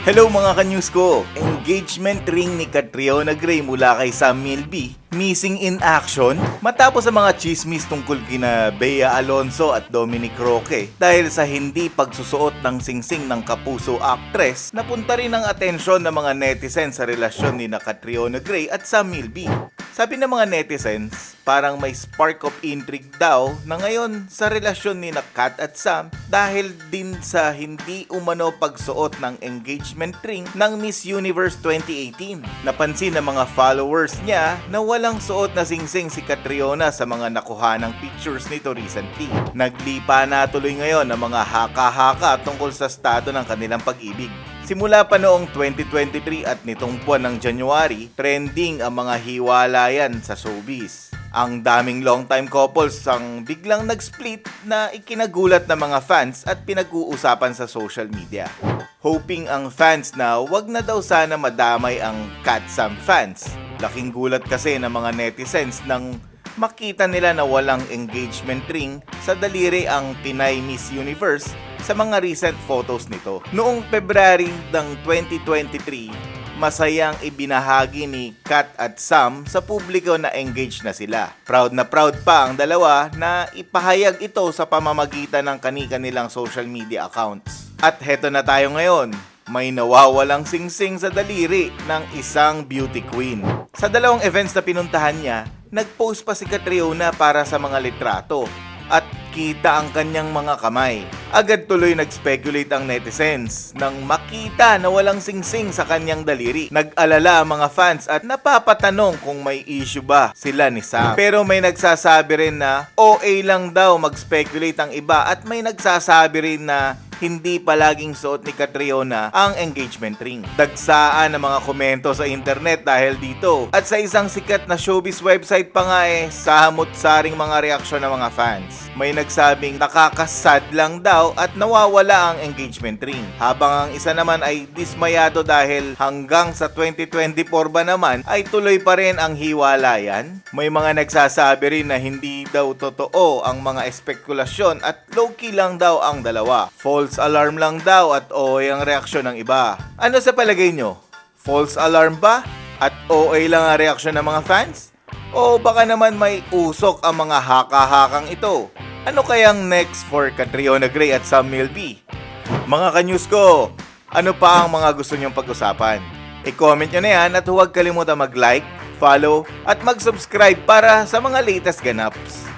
Hello mga ka-news ko! Engagement ring ni Catriona Gray mula kay Sam Milby, missing in action matapos ang mga chismis tungkol kina Bea Alonso at Dominic Roque dahil sa hindi pagsusuot ng singsing ng kapuso actress napunta rin ang atensyon ng mga netizens sa relasyon ni na Catriona Gray at Sam Milby. Sabi ng mga netizens, parang may spark of intrigue daw na ngayon sa relasyon ni na Kat at Sam dahil din sa hindi umano pagsuot ng engagement ring ng Miss Universe 2018. Napansin ng mga followers niya na walang suot na singsing si Catriona sa mga nakuha ng pictures nito recently. Naglipa na tuloy ngayon ang mga haka-haka tungkol sa estado ng kanilang pag-ibig. Simula pa noong 2023 at nitong buwan ng January, trending ang mga hiwalayan sa showbiz. Ang daming long-time couples ang biglang nag-split na ikinagulat ng mga fans at pinag-uusapan sa social media. Hoping ang fans na wag na daw sana madamay ang Kat Sam fans. Laking gulat kasi ng mga netizens nang makita nila na walang engagement ring sa daliri ang Pinay Miss Universe sa mga recent photos nito. Noong February ng 2023, masayang ibinahagi ni Kat at Sam sa publiko na engaged na sila. Proud na proud pa ang dalawa na ipahayag ito sa pamamagitan ng kani-kanilang social media accounts. At heto na tayo ngayon, may nawawalang singsing sa daliri ng isang beauty queen. Sa dalawang events na pinuntahan niya, nag-post pa si Catriona para sa mga litrato at kita ang kanyang mga kamay. Agad tuloy nag-speculate ang netizens nang makita na walang singsing sa kanyang daliri. Nag-alala ang mga fans at napapatanong kung may issue ba sila ni Sam. Pero may nagsasabi rin na OA lang daw mag-speculate ang iba at may nagsasabi rin na hindi palaging suot ni Catriona ang engagement ring. Dagsaan ang mga komento sa internet dahil dito. At sa isang sikat na showbiz website pa nga eh, samot-saring mga reaksyon ng mga fans. May nagsabing nakakasad lang daw at nawawala ang engagement ring. Habang ang isa naman ay dismayado dahil hanggang sa 2024 ba naman ay tuloy pa rin ang hiwalayan. May mga nagsasabi rin na hindi daw totoo ang mga espekulasyon at low-key lang daw ang dalawa. False alarm lang daw at OA ang reaksyon ng iba. Ano sa palagay nyo? False alarm ba? At OA lang ang reaksyon ng mga fans? O baka naman may usok ang mga haka-hakang ito? Ano kayang next for Catriona Gray at Sam Milby? Mga kanyus ko, ano pa ang mga gusto nyong pag-usapan? I-comment nyo na yan at huwag kalimutan mag-like, follow, at mag-subscribe para sa mga latest ganaps.